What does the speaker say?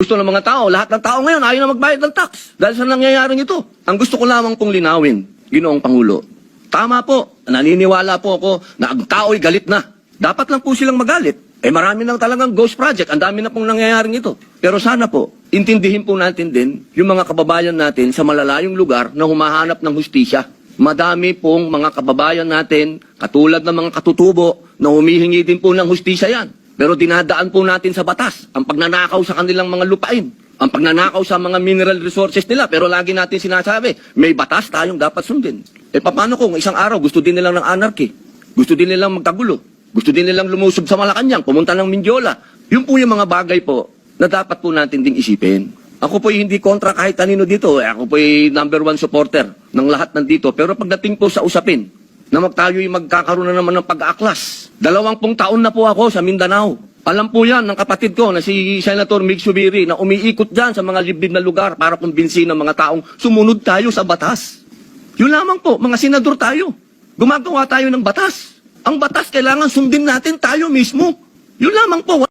Gusto ng mga tao, lahat ng tao ngayon ayaw na magbayad ng tax dahil sa nangyayaring ito. Ang gusto ko lamang pong linawin, ginoong Pangulo, tama po, naniniwala po ako na ang tao'y galit na. Dapat lang po silang magalit. Eh marami nang talagang ghost project, ang dami na pong nangyayaring ito. Pero sana po, intindihin po natin din yung mga kababayan natin sa malalayong lugar na humahanap ng hustisya. Madami pong mga kababayan natin, katulad ng mga katutubo, na humihingi din po ng hustisya yan. Pero dinadaan po natin sa batas ang pagnanakaw sa kanilang mga lupain, ang pagnanakaw sa mga mineral resources nila. Pero lagi natin sinasabi, may batas tayong dapat sundin. Eh paano kung isang araw gusto din nilang ng anarchy? Gusto din nilang magkagulo? Gusto din nilang lumusob sa Malacanang, pumunta ng Mindiola? Yun po yung mga bagay po na dapat po natin ding isipin. Ako po hindi kontra kahit kanino dito. Eh, ako po number one supporter ng lahat nandito. Pero pagdating po sa usapin, na mag tayo'y magkakaroon na naman ng pag-aaklas. Dalawang pong taon na po ako sa Mindanao. Alam po yan ng kapatid ko na si Senator Mig Subiri na umiikot dyan sa mga liblib na lugar para kumbinsin ng mga taong sumunod tayo sa batas. Yun lamang po, mga senador tayo. Gumagawa tayo ng batas. Ang batas kailangan sundin natin tayo mismo. Yun lamang po.